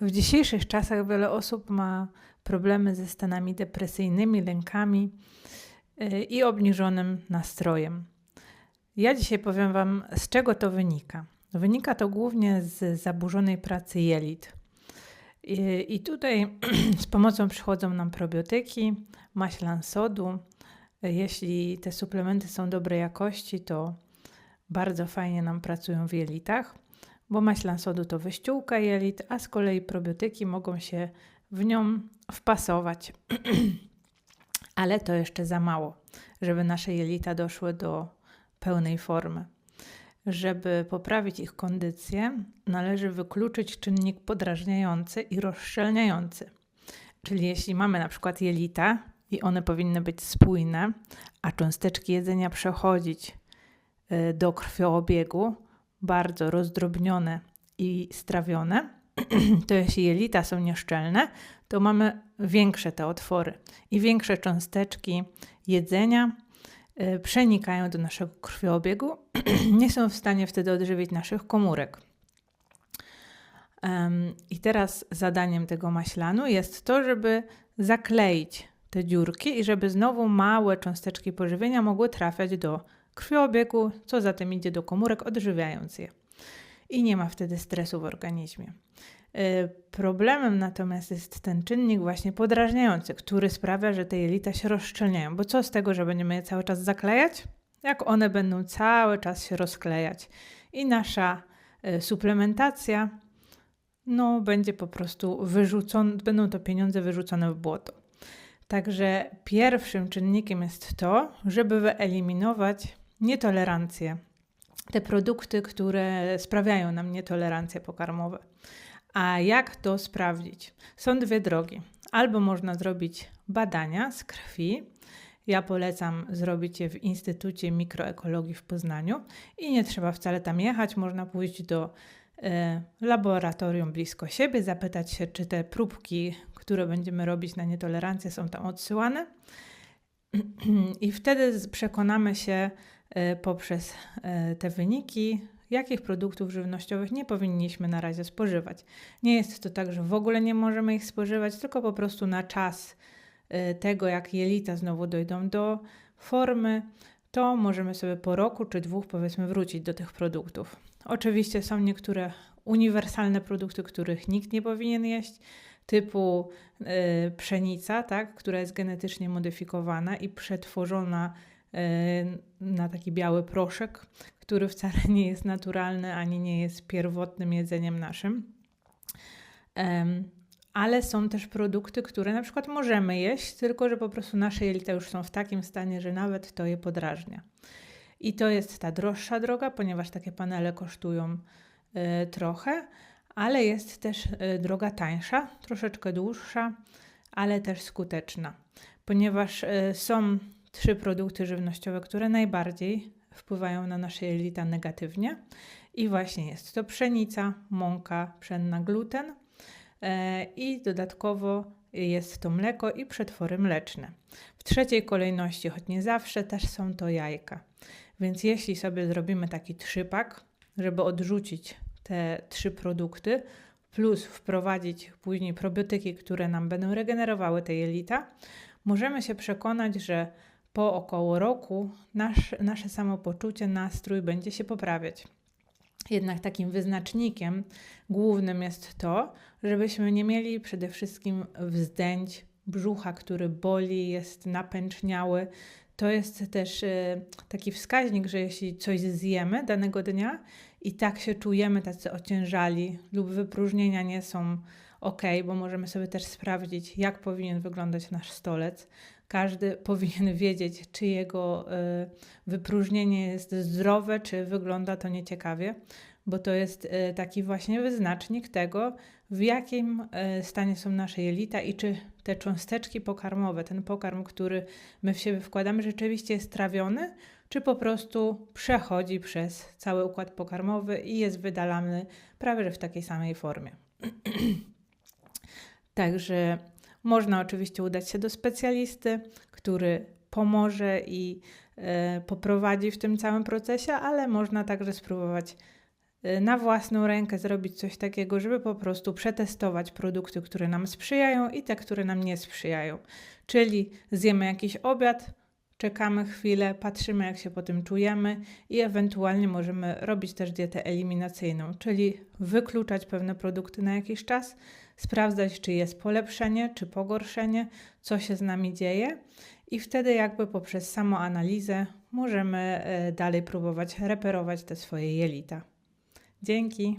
W dzisiejszych czasach wiele osób ma problemy ze stanami depresyjnymi, lękami y, i obniżonym nastrojem. Ja dzisiaj powiem Wam, z czego to wynika. Wynika to głównie z zaburzonej pracy jelit. I, i tutaj z pomocą przychodzą nam probiotyki, maślan sodu. Jeśli te suplementy są dobrej jakości, to bardzo fajnie nam pracują w jelitach bo maślan sodu to wyściółka jelit, a z kolei probiotyki mogą się w nią wpasować. Ale to jeszcze za mało, żeby nasze jelita doszły do pełnej formy. Żeby poprawić ich kondycję, należy wykluczyć czynnik podrażniający i rozszczelniający. Czyli jeśli mamy na przykład jelita i one powinny być spójne, a cząsteczki jedzenia przechodzić y, do krwioobiegu, bardzo rozdrobnione i strawione, to jeśli jelita są nieszczelne, to mamy większe te otwory i większe cząsteczki jedzenia y, przenikają do naszego krwiobiegu, nie są w stanie wtedy odżywić naszych komórek. I teraz zadaniem tego maślanu jest to, żeby zakleić te dziurki i żeby znowu małe cząsteczki pożywienia mogły trafiać do krwiobiegu, co za tym idzie do komórek, odżywiając je. I nie ma wtedy stresu w organizmie. Y, problemem natomiast jest ten czynnik właśnie podrażniający, który sprawia, że te jelita się rozszczelniają. Bo co z tego, że będziemy je cały czas zaklejać? Jak one będą cały czas się rozklejać i nasza y, suplementacja no, będzie po prostu wyrzucone, będą to pieniądze wyrzucone w błoto. Także pierwszym czynnikiem jest to, żeby wyeliminować nietolerancje, te produkty, które sprawiają nam nietolerancje pokarmowe. A jak to sprawdzić? Są dwie drogi. Albo można zrobić badania z krwi. Ja polecam zrobić je w Instytucie Mikroekologii w Poznaniu i nie trzeba wcale tam jechać. Można pójść do e, laboratorium blisko siebie, zapytać się, czy te próbki, które będziemy robić na nietolerancję, są tam odsyłane. I wtedy przekonamy się, poprzez e, te wyniki, jakich produktów żywnościowych nie powinniśmy na razie spożywać. Nie jest to tak, że w ogóle nie możemy ich spożywać, tylko po prostu na czas e, tego, jak jelita znowu dojdą do formy, to możemy sobie po roku czy dwóch powiedzmy wrócić do tych produktów. Oczywiście są niektóre uniwersalne produkty, których nikt nie powinien jeść, typu pszenica, tak, która jest genetycznie modyfikowana i przetworzona na taki biały proszek, który wcale nie jest naturalny ani nie jest pierwotnym jedzeniem naszym. Ale są też produkty, które na przykład możemy jeść, tylko że po prostu nasze jelita już są w takim stanie, że nawet to je podrażnia. I to jest ta droższa droga, ponieważ takie panele kosztują y, trochę, ale jest też y, droga tańsza, troszeczkę dłuższa, ale też skuteczna, ponieważ są trzy produkty żywnościowe, które najbardziej wpływają na nasze jelita negatywnie. I właśnie jest to pszenica, mąka pszenna, gluten e, i dodatkowo jest to mleko i przetwory mleczne. W trzeciej kolejności, choć nie zawsze, też są to jajka. Więc jeśli sobie zrobimy taki trzypak, żeby odrzucić te trzy produkty, plus wprowadzić później probiotyki, które nam będą regenerowały te jelita, możemy się przekonać, że po około roku nasz, nasze samopoczucie, nastrój będzie się poprawiać. Jednak takim wyznacznikiem głównym jest to, żebyśmy nie mieli przede wszystkim wzdęć brzucha, który boli, jest napęczniały. To jest też y, taki wskaźnik, że jeśli coś zjemy danego dnia i tak się czujemy tacy ociężali lub wypróżnienia nie są ok, bo możemy sobie też sprawdzić, jak powinien wyglądać nasz stolec, każdy powinien wiedzieć, czy jego e, wypróżnienie jest zdrowe, czy wygląda to nieciekawie, bo to jest e, taki właśnie wyznacznik tego, w jakim e, stanie są nasze jelita i czy te cząsteczki pokarmowe, ten pokarm, który my w siebie wkładamy, rzeczywiście jest trawiony, czy po prostu przechodzi przez cały układ pokarmowy i jest wydalany prawie że w takiej samej formie. Także można oczywiście udać się do specjalisty, który pomoże i e, poprowadzi w tym całym procesie, ale można także spróbować y, na własną rękę zrobić coś takiego, żeby po prostu przetestować produkty, które nam sprzyjają i te, które nam nie sprzyjają. Czyli zjemy jakiś obiad, czekamy chwilę, patrzymy jak się po tym czujemy i ewentualnie możemy robić też dietę eliminacyjną, czyli wykluczać pewne produkty na jakiś czas, sprawdzać czy jest polepszenie, czy pogorszenie, co się z nami dzieje i wtedy jakby poprzez samoanalizę możemy e, dalej próbować reperować te swoje jelita. Dzięki.